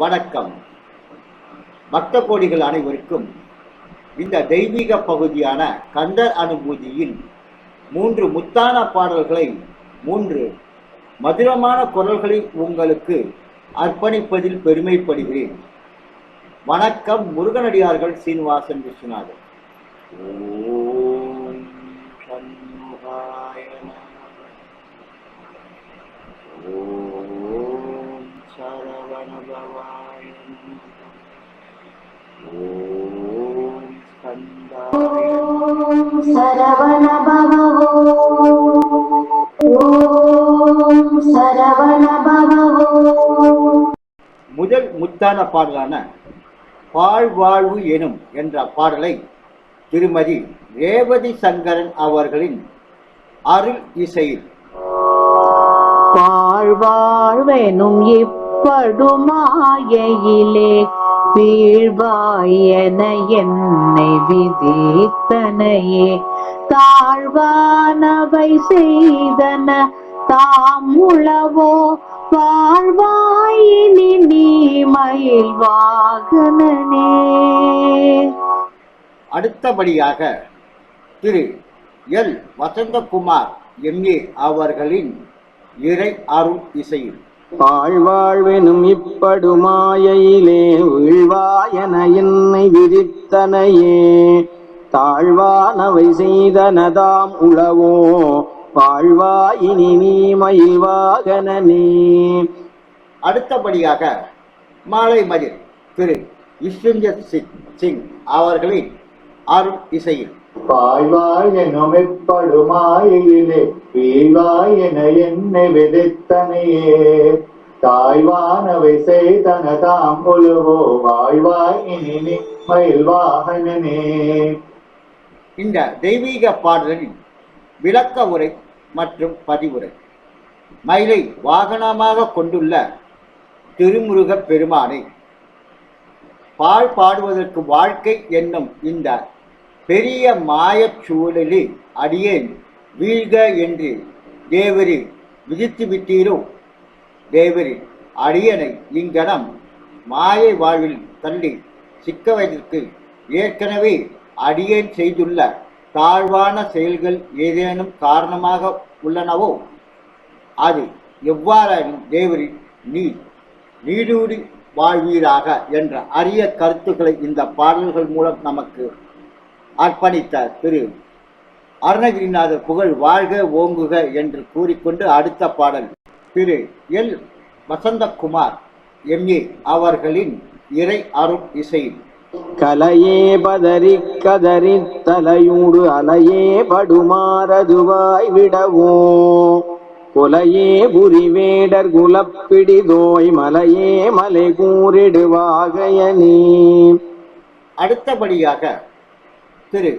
வணக்கம். பக்த கோடிகள் அனைவருக்கும் இந்த தெய்வீக பகுதியான கந்தர் அனுபூதியில் மூன்று முத்தான பாடல்களை மூன்று மதுரமான குரல்களை உங்களுக்கு அர்ப்பணிப்பதில் பெருமைப்படுகிறேன். வணக்கம் முருகனடியார்கள் சீனிவாசன் விஸ்வநாதன். ஓ சரவண ஓம் சரவண முதல் முத்தான பாடலான வாழ்வாழ்வு எனும் என்ற பாடலை திருமதி ரேவதி சங்கரன் அவர்களின் அருள் இசையில். வாழ்வாழ்வெனும் படுமாயையிலே வீழ்வாயன என்னை விதித்தனையே. தாழ்வானவை செய்தன தாம் உளவோ வாழ்வாயினி நீ மயில் வாகனனே அடுத்தபடியாக திரு எல். வசந்தகுமார் எம்ஏ அவர்களின் இறை அருள் இசையில் வாழ்வாழ்வெனும் இப்படுமாயையிலே வீழ்வாயன என்னை விதித்தனையே. தாழ்வானவை செய்தனதாம் உளவோ வாழ்வாயினி நீ மயில்வாகனே அடுத்தபடியாக மாலை மதில் திரு விஸ்வஞ்சத் சிங் சிங் அவர்களின் அருள் இசையில். பாய்வாய் எனும் எப்படுமாயிலே வீழ்வாய் என என்னை விதைத்தனையே. தாய்வானவை செய்தனதாம் உழுவோ வாழ்வாய் இனி மயில் வாகனனே இந்த தெய்வீக பாடலின் விளக்க உரை மற்றும் பதிவுரை. மயிலை வாகனமாக கொண்டுள்ள திருமுருகப் பெருமானை பால் பாடுவதற்கு வாழ்க்கை என்னும் இந்த பெரிய மாயச் சூழலில் அடியேன் வீழ்க என்று தேவரி விதித்து விட்டீரோ? தேவரி அடியனை இங்கனம் மாயை வாழ்வில் தள்ளி சிக்க வைத்ததற்கு ஏற்கனவே அடியேன் செய்துள்ள தாழ்வான செயல்கள் ஏதேனும் காரணமாக உள்ளனவோ? அது எவ்வாறாயினும் தேவரி நீ நீடூடி வாழ்வீராக என்ற அரிய கருத்துக்களை இந்த பாடல்கள் மூலம் நமக்கு அர்ப்பணித்த திரு அருணகிரிநாதர் புகழ் வாழ்க ஓங்குக என்று கூறிக்கொண்டு அடுத்த பாடல். திரு எல். வசந்தகுமார் எம்ஏ அவர்களின் இறை அருள் இசையில் கலையே பதறி கதறி தலையூடு அலையே படுமாறதுவாய் விடவோ? கொலையே புரிவேடர் குலப்பிடிதோய் மலையே மலை கூறிடுவாகையனே அடுத்தபடியாக திரு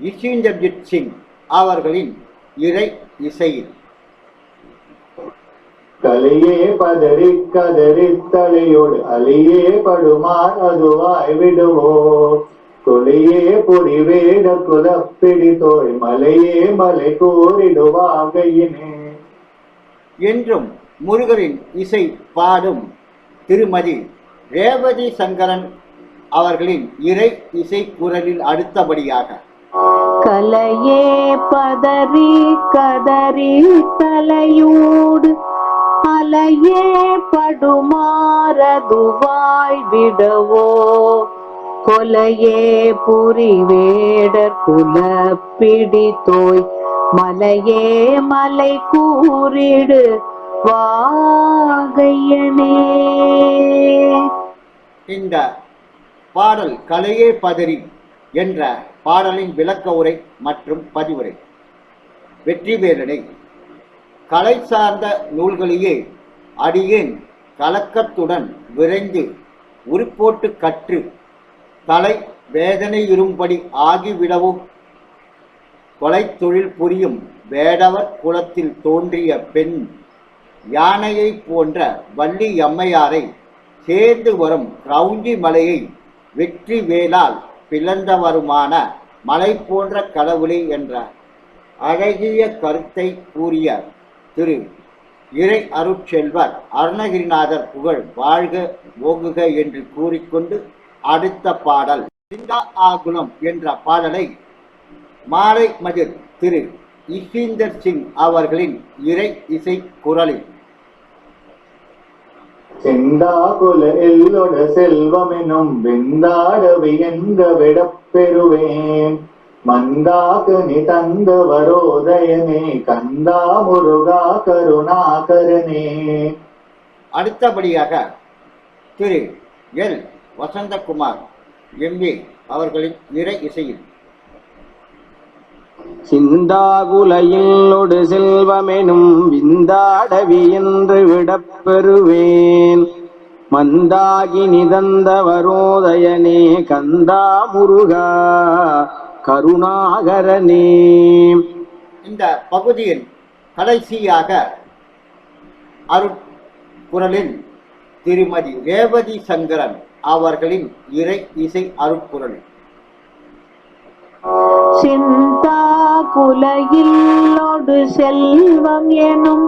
இஷீந்தர்ஜித் சிங் அவர்களின் இறை இசையில். கலையே பதறி கதறி தலையோடு அலியே படுமார் அதுவாய் விடுவோ. கொலையே பொடி வேட குலப்பிடி தோய் மலையே மலை கூறிடுவாகையினே என்றும் முருகரின் இசை பாடும் திருமதி ரேவதி சங்கரன் அவர்களின் இறை இசை குரலில் அடுத்தபடியாக. கலையே பதறி கதறி தலையூடு அலையே படுமாறதுவாய் விடவோ கொலையே புரிவேடர் குலப்பிடி தோய் மலையே மலை கூறிடு வாகையனே. இந்த பாடல் கலையே பதறி என்ற பாடலின் விளக்க உரை மற்றும் பதிவுரை. வெற்றிவேலனை கலை சார்ந்த நூல்களையே அடியேன் கலக்கத்துடன் விரைந்து உருப்போட்டு கற்று தலை வேதனையுறும்படி ஆகிவிடவும் கொலைத் தொழில் புரியும் வேடவர் குலத்தில் தோன்றிய பெண் யானையைப் போன்ற வள்ளி அம்மையாரை சேர்ந்து வரும் ரவுண்டி மலையை வெற்றி வேலால் பிளந்தவருமான மலை போன்ற கடவுளே என்ற அழகிய கருத்தை கூறிய திரு. இறை அருட்செல்வர் அருணகிரிநாதர் புகழ் வாழ்க ஓகுக என்று கூறிக்கொண்டு அடுத்த பாடல் சிந்தா ஆகுலம் என்ற பாடலை மாலை மதிர் திரு. இஷீந்தர் சிங் அவர்களின் இறை இசை குரலில் செந்தாகுல எல்லோட செல்வமெனும் வெந்தாடவை எந்த விடப்பெறுவேன் மந்தாக்கு நீ தந்த வரோதயனே கந்தா முருகா கருணாகரனே. அடுத்தபடியாக திரு எல். வசந்தகுமார் எம்பி அவர்களின் நிறை இசையில் சிந்தாகுலையிலொடு செல்வமெனும் விந்தாடவி என்று விடப்பெறுவேன். மந்தாகி நிதந்த வரோதயனே கந்தா முருகா கருணாகரனே. இந்த பகுதியின் கடைசியாக அருட்குரலில் திருமதி ரேவதி சங்கரன் அவர்களின் இறை இசை அருட்குரல். சிந்தா குலையில்லொடு செல்வம் எனும்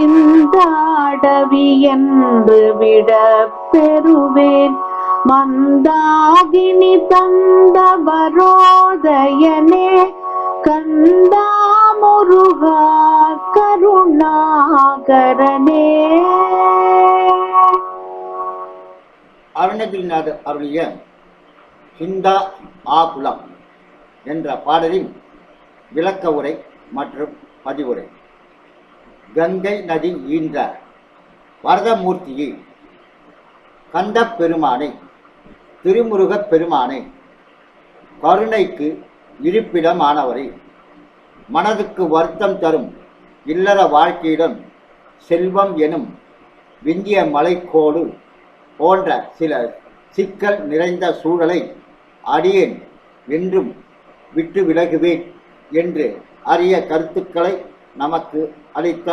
இந்த அடவி என்று விட பெறுவேன். மந்தாகினி தந்த வரோதயனே கந்தா முருகா கருணாகரனே. அருணகிரிநாதர் அருளிய சிந்தா ஆகுலம் என்ற பாடலின் விளக்க உரை மற்றும் பதிவுரை. கங்கை நதி ஈன்ற வரதமூர்த்தியை கந்த பெருமானை திருமுருகப் பெருமானை கருணைக்கு இருப்பிடமானவரை மனதுக்கு வருத்தம் தரும் இல்லற வாழ்க்கையிடம் செல்வம் எனும் விந்திய மலைக்கோடு போன்ற சில சிக்கல் நிறைந்த சூழலை அடியேன் என்றும் விட்டு விலகுவேன். என்று அரிய கருத்துக்களை நமக்கு அளித்த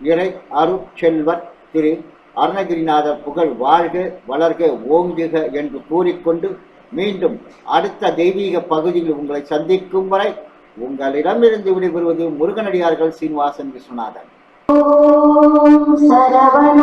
இறை அருட்செல்வர் திரு அருணகிரிநாதர் புகழ் வாழ்க வளர்க ஓங்குக என்று கூறிக்கொண்டு மீண்டும் அடுத்த தெய்வீக பகுதியில் உங்களை சந்திக்கும் வரை உங்களிடமிருந்து விடைபெறுவது முருகனடியார்கள் சீனிவாசன் விஸ்வநாதன். ஓம் சரவண